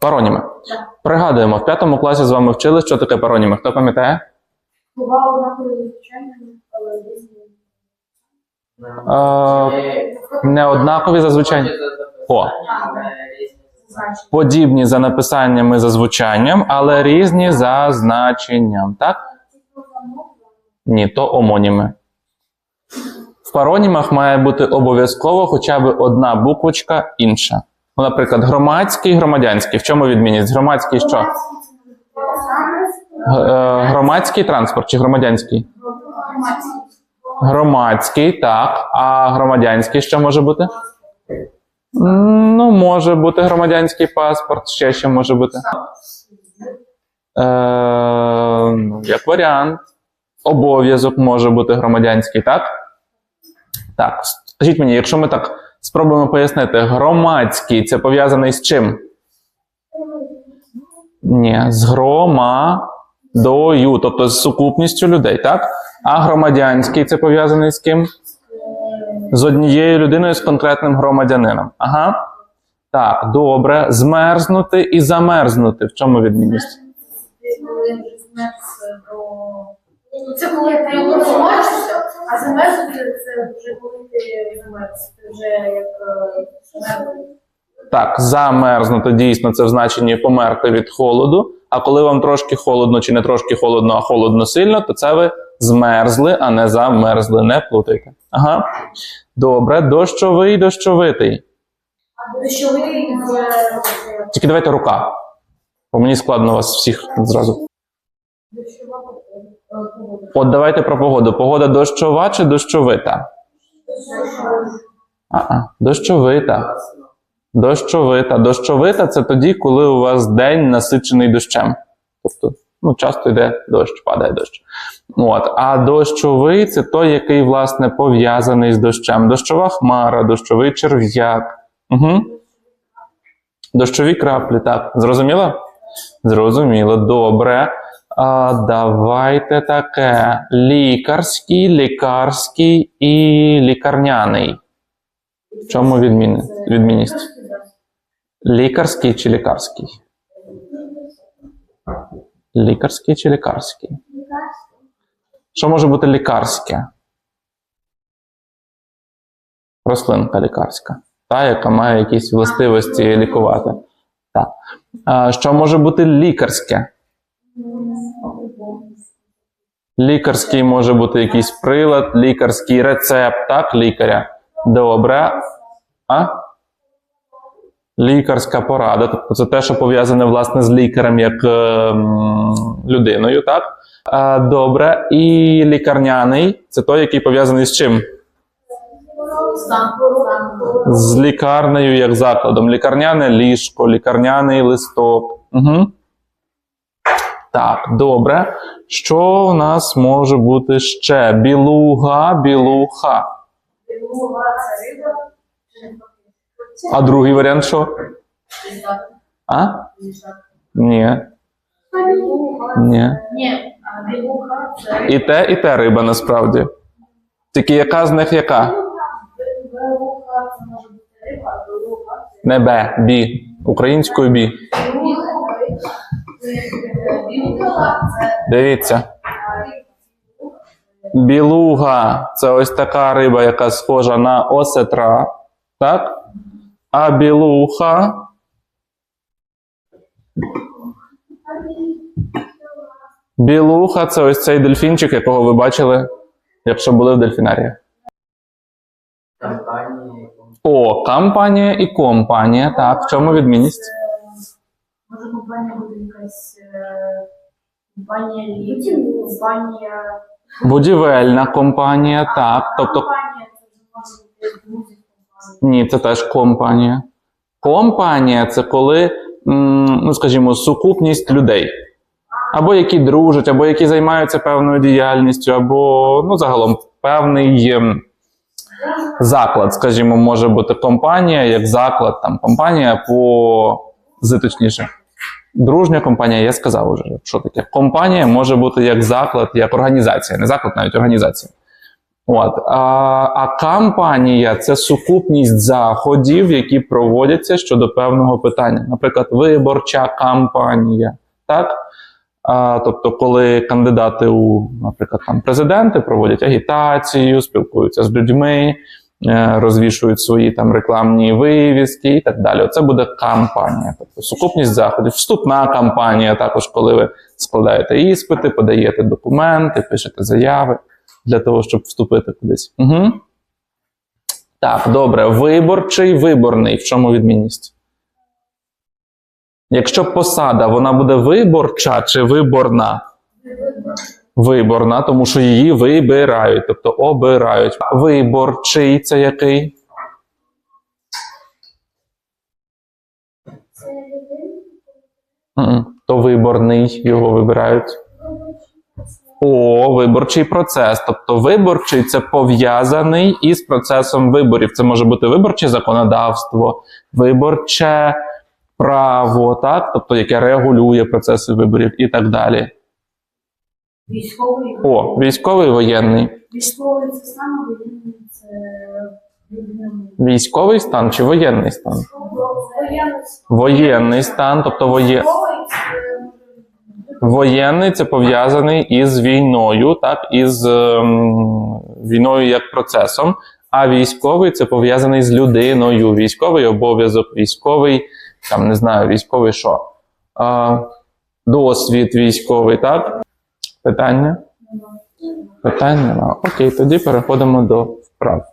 Пароніми. Пригадуємо, в п'ятому класі з вами вчили, що таке пароніми. Хто пам'ятає? Бува однакові звичайно, але різні. Не однакові зазвичай. О, подібні за написанням і за звучанням, але різні за значенням. Так? Ні, то омоніми. В паронімах має бути обов'язково хоча б одна буквочка інша. Ну, наприклад, громадський, громадянський. В чому відмінність? Громадський що? Е, Громадський транспорт чи громадянський? Громадський, так. А громадянський що може бути? Ну, може бути громадянський паспорт, ще що може бути. Е, ну, як варіант. Обов'язок може бути громадянський, так? Так. Скажіть мені, якщо ми так спробуємо пояснити, громадський це пов'язаний з чим? Ні, з громадою, тобто з сукупністю людей, так? А громадянський це пов'язаний з ким? З однією людиною, з конкретним громадянином. Ага. Так, добре. Змерзнути і замерзнути. В чому відмінність? коли. Ну, Це коли ти розморишся, а замерзнути це вже коли ти замерз. Це вже як е. Так, замерзнути дійсно це в значенні померти від холоду. А коли вам трошки холодно чи не трошки холодно, а холодно сильно, то це ви змерзли, а не замерзли. Не плутайте. Ага. Добре, дощовий, дощовитий. А дощовий це... Тільки давайте рука. Бо мені складно вас всіх зразу. Дощова. От давайте про погоду. Погода дощова чи дощовита? А-а, дощовита. Дощовита. Дощовита це тоді, коли у вас день насичений дощем. Тобто, ну, часто йде дощ, падає дощ. От. А дощовий це той, який, власне, пов'язаний з дощем. Дощова хмара, дощовий черв'як. Угу. Дощові краплі, так. Зрозуміло? Зрозуміло, добре. А, давайте таке. Лікарський, лікарський і лікарняний. В чому відміни- відмінність? Лікарський чи лікарський? Лікарський чи лікарський? Що може бути лікарське? Рослинка лікарська. Та, яка має якісь властивості лікувати. Так. Що може бути лікарське? Лікарський може бути якийсь прилад, лікарський рецепт, так, лікаря. Добре. А? Лікарська порада. Тобто це те, що пов'язане власне з лікарем як ем, людиною, так? А, добре. І лікарняний це той, який пов'язаний з чим? З лікарнею як закладом. Лікарняне ліжко, лікарняний листок. Угу. Так, добре. Що в нас може бути ще? Білуга, білуха. Білуга це риба. А другий варіант що? А? Ні. Ні. І те, і те риба насправді. Тільки яка з них яка? Не Б, Бі. Українською Бі. Дивіться. Білуга це ось така риба, яка схожа на осетра. Так? А білуха. Білуха це ось цей дельфінчик, якого ви бачили, якщо були в дельфінарії. О, кампанія і компанія. Так, в чому відмінність? Може компанія бути якась е, компанія ліків, компанія Будівельна компанія, так. Тобто, компанія це може бути друзі компанії. ні, це теж компанія. Компанія це коли, ну скажімо, сукупність людей. Або які дружать, або які займаються певною діяльністю, або ну, загалом певний ем, заклад, скажімо, може бути компанія як заклад, там компанія по з точніше. Дружня компанія, я сказав уже, що таке. Компанія може бути як заклад, як організація, не заклад, навіть організація. От, а, а кампанія це сукупність заходів, які проводяться щодо певного питання. Наприклад, виборча кампанія. Так? А, тобто, коли кандидати у, наприклад, там президенти проводять агітацію, спілкуються з людьми, розвішують свої там рекламні вивіски і так далі. Це буде кампанія, тобто сукупність заходів. Вступна кампанія, також коли ви складаєте іспити, подаєте документи, пишете заяви для того, щоб вступити кудись. Угу. Так, добре. Виборчий, виборний. В чому відмінність? Якщо посада, вона буде виборча чи виборна? Виборна, тому що її вибирають, тобто обирають. Виборчий це який? То виборний його вибирають. О, виборчий процес. Тобто виборчий це пов'язаний із процесом виборів. Це може бути виборче законодавство, виборче право, так? тобто яке регулює процеси виборів і так далі. Військовий. О, військовий воєнний. Військовий це саме воєнний, це. Військовий стан чи воєнний стан? Воєнний. Воєнний стан, тобто воє... Воєнний це пов'язаний із війною, так, із ем, війною як процесом. А військовий це пов'язаний з людиною. Військовий обов'язок, військовий, там не знаю, військовий що? А, досвід військовий, так? Питання? Питань нема. Окей, тоді переходимо до вправ.